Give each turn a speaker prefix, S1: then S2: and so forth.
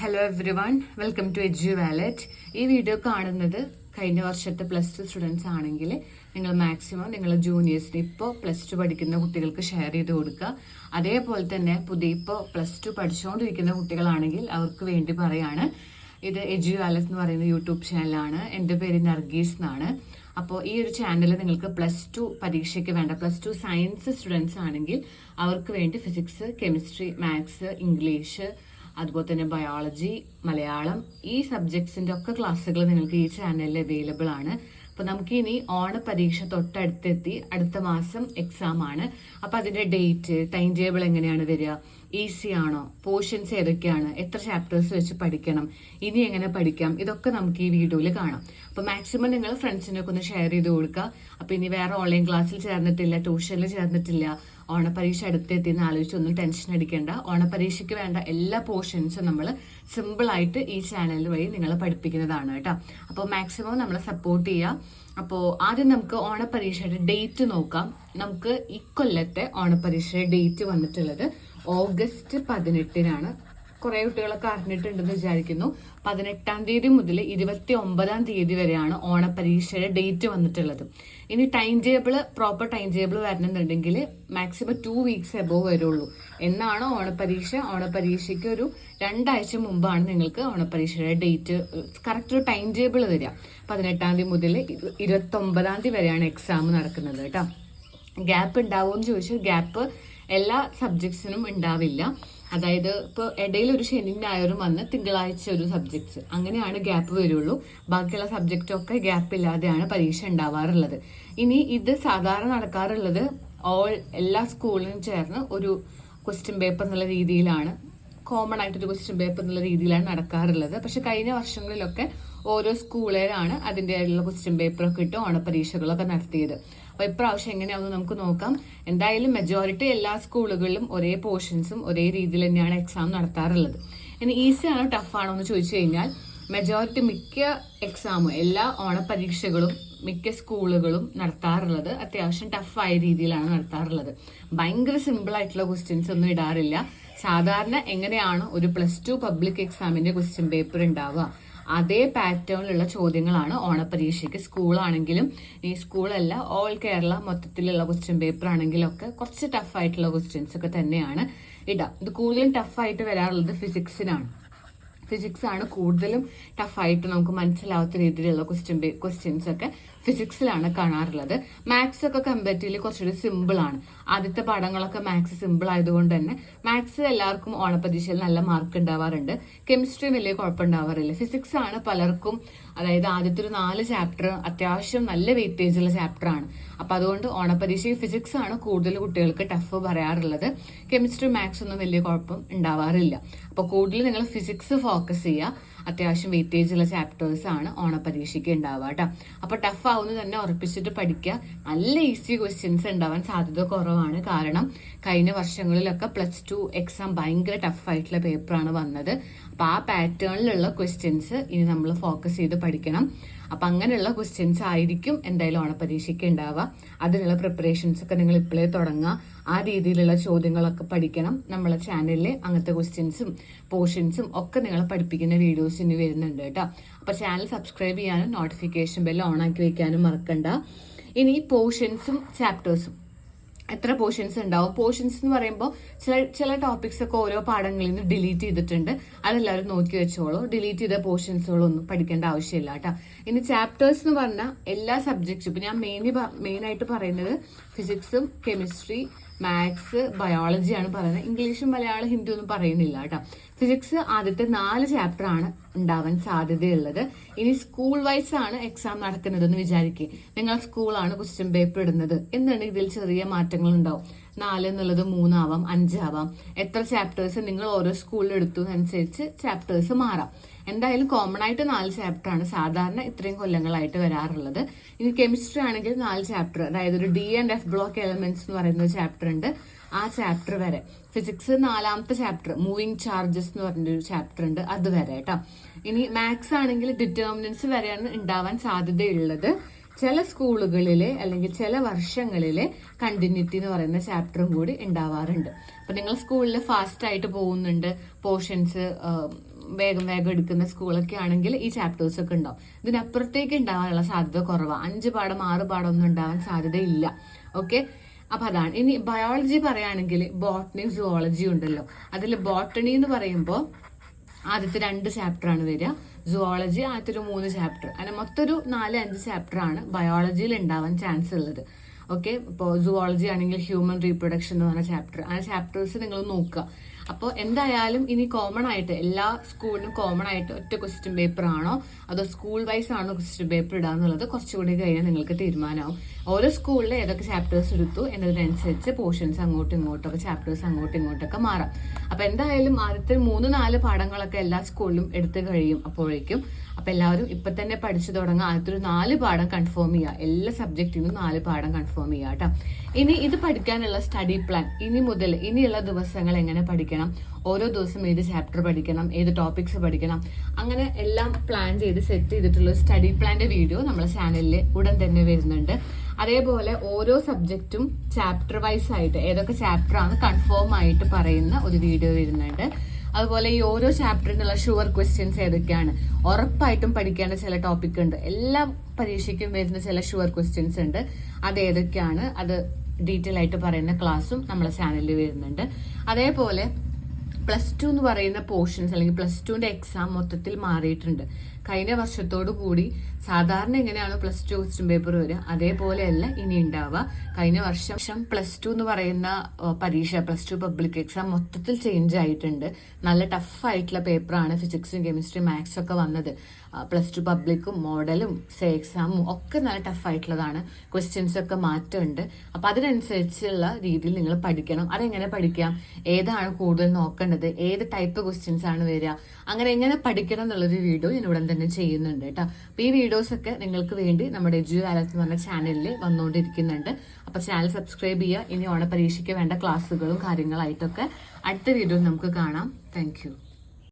S1: Hello everyone welcome to Edu Wallet ഈ video കാണുന്നത് കഴിഞ്ഞ വർഷത്തെ പ്ലസ് ടു സ്റ്റുഡൻസ് ആണെങ്കിൽ നിങ്ങൾ മാക്സിമം നിങ്ങൾ ജൂനിയേഴ്സിന് ഇപ്പോൾ പ്ലസ് ടു പഠിക്കുന്ന കുട്ടികൾക്ക് ഷെയർ ചെയ്ത് കൊടുക്കുക. അതേപോലെ തന്നെ പുതിയ ഇപ്പോൾ പ്ലസ് ടു പഠിച്ചുകൊണ്ടിരിക്കുന്ന കുട്ടികളാണെങ്കിൽ അവർക്ക് വേണ്ടി പറയാണ്. ഇത് എജു വാലറ്റ് എന്ന് പറയുന്ന യൂട്യൂബ് ചാനലാണ് എന്റെ പേര് നർഗീസ് എന്നാണ്. അപ്പോൾ ഈ ഒരു ചാനൽ നിങ്ങൾക്ക് പ്ലസ് ടു പരീക്ഷയ്ക്ക് വേണ്ട പ്ലസ് ടു സയൻസ് സ്റ്റുഡൻസ് ആണെങ്കിൽ അവർക്ക് വേണ്ടി ഫിസിക്സ് കെമിസ്ട്രി മാത്സ് ഇംഗ്ലീഷ് അതുപോലെ തന്നെ ബയോളജി മലയാളം ഈ സബ്ജക്ട്സിന്റെ ഒക്കെ ക്ലാസ്സുകൾ നിങ്ങൾക്ക് ഈ ചാനലിൽ അവൈലബിൾ ആണ്. അപ്പൊ നമുക്ക് ഇനി ഓണ പരീക്ഷ തൊട്ടടുത്തെത്തി അടുത്ത മാസം എക്സാം ആണ്. അപ്പൊ അതിന്റെ ഡേറ്റ് ടൈം ടേബിൾ എങ്ങനെയാണ് വരിക? ഈസി ആണോ? പോർഷൻസ് ഏതൊക്കെയാണ്? എത്ര ചാപ്റ്റേഴ്സ് വെച്ച് പഠിക്കണം? ഇനി എങ്ങനെ പഠിക്കാം? ഇതൊക്കെ നമുക്ക് ഈ വീഡിയോയിൽ കാണാം. അപ്പൊ മാക്സിമം നിങ്ങൾ ഫ്രണ്ട്സിനൊക്കെ ഒന്ന് ഷെയർ ചെയ്ത് കൊടുക്കുക അപ്പൊ ഇനി വേറെ ഓൺലൈൻ ക്ലാസ്സിൽ ചേർന്നിട്ടില്ല ട്യൂഷനിൽ ചേർന്നിട്ടില്ല ഓണപരീക്ഷ അടുത്തെത്തി എന്ന് ആലോചിച്ചൊന്നും ടെൻഷൻ അടിക്കേണ്ട. ഓണപരീക്ഷയ്ക്ക് വേണ്ട എല്ലാ പോർഷൻസും നമ്മൾ സിമ്പിൾ ആയിട്ട് ഈ ചാനൽ വഴി നിങ്ങളെ പഠിപ്പിക്കുന്നതാണ് കേട്ടോ. അപ്പോൾ മാക്സിമം നമ്മളെ സപ്പോർട്ട് ചെയ്യുക അപ്പോൾ ആദ്യം നമുക്ക് ഓണപരീക്ഷയുടെ ഡേറ്റ് നോക്കാം. നമുക്ക് ഇക്കൊല്ലത്തെ ഓണപരീക്ഷയുടെ ഡേറ്റ് വന്നിട്ടുള്ളത് ഓഗസ്റ്റ് പതിനെട്ടിനാണ് കുറെ കുട്ടികളൊക്കെ അറിഞ്ഞിട്ടുണ്ടെന്ന് വിചാരിക്കുന്നു. പതിനെട്ടാം തീയതി മുതൽ ഇരുപത്തി ഒമ്പതാം തീയതി വരെയാണ് ഓണപരീക്ഷയുടെ ഡേറ്റ് വന്നിട്ടുള്ളത്. ഇനി time table proper time table വരണമെന്നുണ്ടെങ്കിൽ maximum two weeks above വരുള്ളൂ. എന്നാണ് ഓണപരീക്ഷ. ഓണപരീക്ഷയ്ക്ക് ഒരു രണ്ടാഴ്ച മുമ്പാണ് നിങ്ങൾക്ക് ഓണപരീക്ഷയുടെ ഡേറ്റ് കറക്റ്റ് ഒരു ടൈം ടേബിൾ തരിക. പതിനെട്ടാം തീയതി മുതൽ ഇരുപത്തി ഒമ്പതാം തീയതി വരെയാണ് എക്സാം നടക്കുന്നത് കേട്ടോ. ഗ്യാപ്പ് ഉണ്ടാവുമെന്ന് ചോദിച്ചാൽ ഗ്യാപ്പ് എല്ലാ സബ്ജക്ട്സിനും ഉണ്ടാവില്ല. അതായത് ഇപ്പോൾ ഇടയിൽ ഒരു ശനി ഞായറും വന്ന് തിങ്കളാഴ്ച ഒരു സബ്ജക്ട്സ് അങ്ങനെയാണ് ഗ്യാപ്പ് വരുള്ളൂ. ബാക്കിയുള്ള സബ്ജക്റ്റൊക്കെ ഗ്യാപ്പ് ഇല്ലാതെയാണ് പരീക്ഷ ഉണ്ടാവാറുള്ളത്. ഇനി ഇത് സാധാരണ നടക്കാറുള്ളത് ഓൾ എല്ലാ സ്കൂളിനും ചേർന്ന് ഒരു ക്വസ്റ്റ്യൻ പേപ്പർ എന്നുള്ള രീതിയിലാണ് കോമൺ ആയിട്ടൊരു ക്വസ്റ്റ്യൻ പേപ്പർ എന്നുള്ള രീതിയിലാണ് നടക്കാറുള്ളത്. പക്ഷെ കഴിഞ്ഞ വർഷങ്ങളിലൊക്കെ ഓരോ സ്കൂളിലാണ് അതിന്റെ ആയിട്ടുള്ള ക്വസ്റ്റ്യൻ പേപ്പറൊക്കെ ഇട്ട് ഓണപരീക്ഷകളൊക്കെ നടത്തിയത്. അപ്പൊ ഇപ്രാവശ്യം എങ്ങനെയാണെന്ന് നമുക്ക് നോക്കാം. എന്തായാലും മെജോറിറ്റി എല്ലാ സ്കൂളുകളിലും ഒരേ പോർഷൻസും ഒരേ രീതിയിൽ തന്നെയാണ് എക്സാം നടത്താറുള്ളത്. ഇനി ഈസി ആണോ ടഫാണോ എന്ന് ചോദിച്ചു കഴിഞ്ഞാൽ മെജോറിറ്റി മിക്ക എക്സാമും എല്ലാ ഓണപരീക്ഷകളും മിക്ക സ്കൂളുകളും നടത്താറുള്ളത് അത്യാവശ്യം ടഫായ രീതിയിലാണ് നടത്താറുള്ളത്. ഭയങ്കര ആയിട്ടുള്ള ക്വസ്റ്റ്യൻസ് ഒന്നും ഇടാറില്ല. സാധാരണ എങ്ങനെയാണ് ഒരു പ്ലസ് ടു പബ്ലിക് എക്സാമിന്റെ ക്വസ്റ്റ്യൻ പേപ്പർ ഉണ്ടാവുക. അതേ പാറ്റേണിലുള്ള ചോദ്യങ്ങളാണ് ഓണപരീക്ഷയ്ക്ക് സ്കൂളാണെങ്കിലും ഈ സ്കൂളല്ല ഓൾ കേരള മൊത്തത്തിലുള്ള ക്വസ്റ്റ്യൻ പേപ്പർ ആണെങ്കിലും ഒക്കെ കുറച്ച് ടഫായിട്ടുള്ള ക്വസ്റ്റ്യൻസ് ഒക്കെ തന്നെയാണ് ഇടാം. ഇത് കൂടുതലും ടഫായിട്ട് വരാറുള്ളത് ഫിസിക്സിനാണ് ഫിസിക്സ് ആണ് കൂടുതലും ടഫായിട്ട് നമുക്ക് മനസ്സിലാവാത്ത രീതിയിലുള്ള ക്വസ്റ്റ്യൻ ക്വസ്റ്റ്യൻസ് ഒക്കെ ഫിസിക്സിലാണ് കാണാറുള്ളത്. മാത്സ് ഒക്കെ കമ്പാരിറ്റീവ്ലി കുറച്ചുകൂടി സിമ്പിൾ ആണ്. ആദ്യത്തെ പാഠങ്ങളൊക്കെ മാത്സ് സിമ്പിൾ ആയതുകൊണ്ട് തന്നെ മാത്സ് എല്ലാവർക്കും ഓണപരീക്ഷയിൽ നല്ല മാർക്ക് ഉണ്ടാവാറുണ്ട്. കെമിസ്ട്രി വലിയ കുഴപ്പമുണ്ടാവാറില്ല ഫിസിക്സ് ആണ് പലർക്കും അതായത് ആദ്യത്തെ ഒരു നാല് ചാപ്റ്റർ അത്യാവശ്യം നല്ല വെയിറ്റേജ് ഉള്ള ചാപ്റ്റർ ആണ്. അപ്പൊ അതുകൊണ്ട് ഓണപരീക്ഷയിൽ ഫിസിക്സ് ആണ് കൂടുതൽ കുട്ടികൾക്ക് ടഫ് പറയാറുള്ളത്. കെമിസ്ട്രി മാത്സ് ഒന്നും വലിയ കുഴപ്പം ഉണ്ടാവാറില്ല. അപ്പൊ കൂടുതൽ നിങ്ങൾ ഫിസിക്സ് ഫോക്കസ് ചെയ്യുക. അത്യാവശ്യം വെയിറ്റേജ് ഉള്ള ചാപ്റ്റേഴ്സ് ആണ് ഓണപരീക്ഷയ്ക്ക് ഉണ്ടാവുക കേട്ടോ അപ്പോൾ ടഫ് ആവുന്ന തന്നെ ഉറപ്പിച്ചിട്ട് പഠിക്കുക. നല്ല ഈസി ക്വസ്റ്റ്യൻസ് ഉണ്ടാവാൻ സാധ്യത കുറവാണ്. കാരണം കഴിഞ്ഞ വർഷങ്ങളിലൊക്കെ പ്ലസ് ടു എക്സാം ഭയങ്കര ടഫ് ആയിട്ടുള്ള പേപ്പറാണ് വന്നത്. അപ്പോൾ ആ പാറ്റേണിലുള്ള ക്വസ്റ്റ്യൻസ് ഇനി നമ്മൾ ഫോക്കസ് ചെയ്ത് പഠിക്കണം. അപ്പൊ അങ്ങനെയുള്ള ക്വസ്റ്റ്യൻസ് ആയിരിക്കും എന്തായാലും ഓണപരീക്ഷയ്ക്ക് ഉണ്ടാവുക അതിനുള്ള പ്രിപ്പറേഷൻസ് ഒക്കെ നിങ്ങൾ ഇപ്പോഴേ തുടങ്ങുക. ആ രീതിയിലുള്ള ചോദ്യങ്ങളൊക്കെ പഠിക്കണം. നമ്മളെ ചാനലിൽ അങ്ങനത്തെ ക്വസ്റ്റ്യൻസും പോർഷൻസും ഒക്കെ നിങ്ങളെ പഠിപ്പിക്കുന്ന വീഡിയോസ് ഇനി വരുന്നുണ്ട് കേട്ടോ. അപ്പൊ ചാനൽ സബ്സ്ക്രൈബ് ചെയ്യാനും നോട്ടിഫിക്കേഷൻ ബെൽ ഓൺ ആക്കി വെക്കാനും മറക്കണ്ട. ഇനി പോർഷൻസും ചാപ്റ്റേഴ്സും എത്ര പോർഷൻസ് ഉണ്ടാവും? പോർഷൻസ് എന്ന് പറയുമ്പോൾ ചില ചില ടോപ്പിക്സ് ഒക്കെ ഓരോ പാഠങ്ങളിൽ നിന്ന് ഡിലീറ്റ് ചെയ്തിട്ടുണ്ട്. അതെല്ലാവരും നോക്കി വെച്ചോളൂ. ഡിലീറ്റ് ചെയ്ത പോർഷൻസുകളൊന്നും പഠിക്കേണ്ട ആവശ്യമില്ല കേട്ടോ. ഇനി ചാപ്റ്റേഴ്സ് എന്ന് പറഞ്ഞാൽ എല്ലാ സബ്ജക്ട്സും ഇപ്പൊ ഞാൻ മെയിൻലി മെയിനായിട്ട് പറയുന്നത് ഫിസിക്സും കെമിസ്ട്രി മാത്സ് ബയോളജിയാണ് പറയുന്നത്. ഇംഗ്ലീഷും മലയാളം ഹിന്ദി ഒന്നും പറയുന്നില്ല കേട്ടോ. ഫിസിക്സ് ആദ്യത്തെ നാല് ചാപ്റ്റർ ആണ് ഉണ്ടാവാൻ സാധ്യതയുള്ളത്. ഇനി സ്കൂൾ വൈസ് ആണ് എക്സാം നടക്കുന്നതെന്ന് വിചാരിക്കുക നിങ്ങൾ സ്കൂളാണ് ക്വസ്റ്റ്യൻ പേപ്പർ ഇടുന്നത്. എന്നുണ്ടെങ്കിൽ ഇതിൽ ചെറിയ മാറ്റങ്ങൾ ഉണ്ടാവും? നാല് എന്നുള്ളത് മൂന്നാവാം അഞ്ചാവാം. എത്ര ചാപ്റ്റേഴ്സ് നിങ്ങൾ ഓരോ സ്കൂളിൽ എടുത്തു അനുസരിച്ച് ചാപ്റ്റേഴ്സ് മാറാം. എന്തായാലും കോമൺ ആയിട്ട് നാല് ചാപ്റ്റർ ആണ്. സാധാരണ ഇത്രയും കൊല്ലങ്ങളായിട്ട് വരാറുള്ളത്. ഇനി കെമിസ്ട്രി ആണെങ്കിൽ നാല് ചാപ്റ്റർ അതായത് ഒരു D and F block elements എന്ന് പറയുന്ന ചാപ്റ്റർ ഉണ്ട്. ആ ചാപ്റ്റർ വരെ. ഫിസിക്സ് നാലാമത്തെ ചാപ്റ്റർ മൂവിങ് ചാർജസ് എന്ന് പറഞ്ഞ ഒരു ചാപ്റ്റർ ഉണ്ട്. അത് വരെ കേട്ടോ. ഇനി മാത്സ് ആണെങ്കിൽ ഡിറ്റർമിനൻസ് വരെയാണ് ഉണ്ടാവാൻ സാധ്യതയുള്ളത്. ചില സ്കൂളുകളിലെ അല്ലെങ്കിൽ ചില വർഷങ്ങളിലെ കണ്ടിന്യൂറ്റി എന്ന് പറയുന്ന ചാപ്റ്ററും കൂടി ഉണ്ടാവാറുണ്ട്. അപ്പൊ നിങ്ങൾ സ്കൂളിൽ ഫാസ്റ്റ് ആയിട്ട് പോകുന്നുണ്ട്. പോർഷൻസ് വേഗം വേഗം എടുക്കുന്ന സ്കൂളൊക്കെ ആണെങ്കിൽ ഈ ചാപ്റ്റേഴ്സ് ഒക്കെ ഉണ്ടാവും. ഇതിനപ്പുറത്തേക്ക് ഉണ്ടാവാനുള്ള സാധ്യത കുറവാണ് അഞ്ച് പാഠം ആറ് പാഠം ഒന്നും ഉണ്ടാവാൻ സാധ്യതയില്ല ഓക്കെ അപ്പൊ അതാണ്. ഇനി ബയോളജി പറയുകയാണെങ്കിൽ ബോട്ടണി സുവോളജി ഉണ്ടല്ലോ. അതിൽ ബോട്ടണി എന്ന് പറയുമ്പോൾ ആദ്യത്തെ രണ്ട് ചാപ്റ്റർ ആണ് വരിക. സുവോളജി ആദ്യത്തെ ഒരു മൂന്ന് ചാപ്റ്റർ അങ്ങനെ മൊത്തം ഒരു നാല് അഞ്ച് ചാപ്റ്റർ ആണ് ബയോളജിയിൽ ഉണ്ടാവാൻ ചാൻസ് ഉള്ളത്. ഓക്കെ ഇപ്പോൾ സുവോളജി ആണെങ്കിൽ ഹ്യൂമൻ റീപ്രൊഡക്ഷൻ എന്ന് പറഞ്ഞ ചാപ്റ്റർ ആ ചാപ്റ്റേഴ്സ് നിങ്ങൾ നോക്കുക. അപ്പോൾ എന്തായാലും ഇനി കോമൺ ആയിട്ട് എല്ലാ സ്കൂളിനും കോമൺ ആയിട്ട് ഒറ്റ ക്വസ്റ്റ്യൻ പേപ്പർ ആണോ? അതോ സ്കൂൾ വൈസ് ആണോ ക്വസ്റ്റ്യൻ പേപ്പർ ഇടാന്നുള്ളത് കുറച്ചുകൂടി കഴിഞ്ഞാൽ നിങ്ങൾക്ക് തീരുമാനമാവും. ഓരോ സ്കൂളിൽ ഏതൊക്കെ ചാപ്റ്റേഴ്സ് എടുത്തു എന്നതിനനുസരിച്ച് പോർഷൻസ് അങ്ങോട്ടും ഇങ്ങോട്ടൊക്കെ ചാപ്റ്റേഴ്സ് അങ്ങോട്ടും ഇങ്ങോട്ടൊക്കെ മാറാം. അപ്പൊ എന്തായാലും ആദ്യത്തെ മൂന്ന് നാല് പാഠങ്ങളൊക്കെ എല്ലാ സ്കൂളിലും എടുത്തു കഴിയും അപ്പോഴേക്കും. അപ്പൊ എല്ലാവരും ഇപ്പൊ തന്നെ പഠിച്ചു തുടങ്ങുക. ആദ്യത്തെ ഒരു നാല് പാഠം കൺഫേം ചെയ്യുക. എല്ലാ സബ്ജക്റ്റിനും നാല് പാഠം കൺഫേം ചെയ്യുക കേട്ടോ. ഇനി ഇത് പഠിക്കാനുള്ള സ്റ്റഡി പ്ലാൻ ഇനി മുതൽ ഇനിയുള്ള ദിവസങ്ങൾ എങ്ങനെ പഠിക്കണം. ഓരോ ദിവസം ഏത് ചാപ്റ്റർ പഠിക്കണം ഏത് ടോപ്പിക്സ് പഠിക്കണം. അങ്ങനെ എല്ലാം പ്ലാൻ ചെയ്ത് സെറ്റ് ചെയ്തിട്ടുള്ള സ്റ്റഡി പ്ലാന്റെ വീഡിയോ നമ്മുടെ ചാനലിൽ ഉടൻ തന്നെ വരുന്നുണ്ട്. അതേപോലെ ഓരോ സബ്ജക്റ്റും ചാപ്റ്റർ വൈസ് ആയിട്ട് ഏതൊക്കെ ചാപ്റ്റർ ആണ് കൺഫേം ആയിട്ട് പറയുന്ന ഒരു വീഡിയോ വരുന്നുണ്ട്. അതുപോലെ ഈ ഓരോ ചാപ്റ്ററിനുള്ള ഷുവർ ക്വസ്റ്റ്യൻസ് ഏതൊക്കെയാണ്? ഉറപ്പായിട്ടും പഠിക്കേണ്ട ചില ടോപ്പിക് ഉണ്ട്. എല്ലാ പരീക്ഷയ്ക്കും വരുന്ന ചില ഷുവർ ക്വസ്റ്റ്യൻസ് ഉണ്ട്. അത് ഏതൊക്കെയാണ്? അത് ഡീറ്റെയിൽ ആയിട്ട് പറയുന്ന ക്ലാസ്സും നമ്മുടെ ചാനലിൽ വരുന്നുണ്ട്. അതേപോലെ പ്ലസ് ടു എന്ന് പറയുന്ന പോർഷൻസ് അല്ലെങ്കിൽ പ്ലസ് ടുവിന്റെ എക്സാം മൊത്തത്തിൽ മാറിയിട്ടുണ്ട്. കഴിഞ്ഞ വർഷത്തോടു കൂടി സാധാരണ എങ്ങനെയാണ് പ്ലസ് ടു ക്വസ്റ്റ്യൻ പേപ്പർ വരിക? അതേപോലെയല്ല ഇനി ഉണ്ടാവുക. കഴിഞ്ഞ വർഷം പ്ലസ് ടു എന്ന് പറയുന്ന പരീക്ഷ പ്ലസ് ടു പബ്ലിക് എക്സാം മൊത്തത്തിൽ ചേഞ്ച് ആയിട്ടുണ്ട്. നല്ല ടഫ് ആയിട്ടുള്ള പേപ്പറാണ് ഫിസിക്സും കെമിസ്ട്രി മാത്സ് ഒക്കെ വന്നത്. പ്ലസ് ടു പബ്ലിക്കും മോഡലും സേ എക്സാമും ഒക്കെ നല്ല ടഫ് ആയിട്ടുള്ളതാണ്. ക്വസ്റ്റ്യൻസ് ഒക്കെ മാറ്റമുണ്ട്. അപ്പൊ അതിനനുസരിച്ചുള്ള രീതിയിൽ നിങ്ങൾ പഠിക്കണം. അതെങ്ങനെ പഠിക്കാം? ഏതാണ് കൂടുതൽ നോക്കേണ്ടത്? ഏത് ടൈപ്പ് ക്വസ്റ്റ്യൻസ് ആണ് വരിക? അങ്ങനെ എങ്ങനെ പഠിക്കണം എന്നുള്ളൊരു വീഡിയോ ഞാൻ ഉടൻ തന്നെ ചെയ്യുന്നുണ്ട് കേട്ടോ. അപ്പൊ ഈ വീഡിയോസ് ഒക്കെ നിങ്ങൾക്ക് വേണ്ടി നമ്മുടെ എജു ആലത്ത് എന്ന് പറഞ്ഞ ചാനലിൽ വന്നുകൊണ്ടിരിക്കുന്നുണ്ട്. അപ്പൊ ചാനൽ സബ്സ്ക്രൈബ് ചെയ്യുക. ഇനി ഓണപരീക്ഷയ്ക്ക് വേണ്ട ക്ലാസ്സുകളും കാര്യങ്ങളായിട്ടൊക്കെ അടുത്ത വീഡിയോ നമുക്ക് കാണാം. താങ്ക്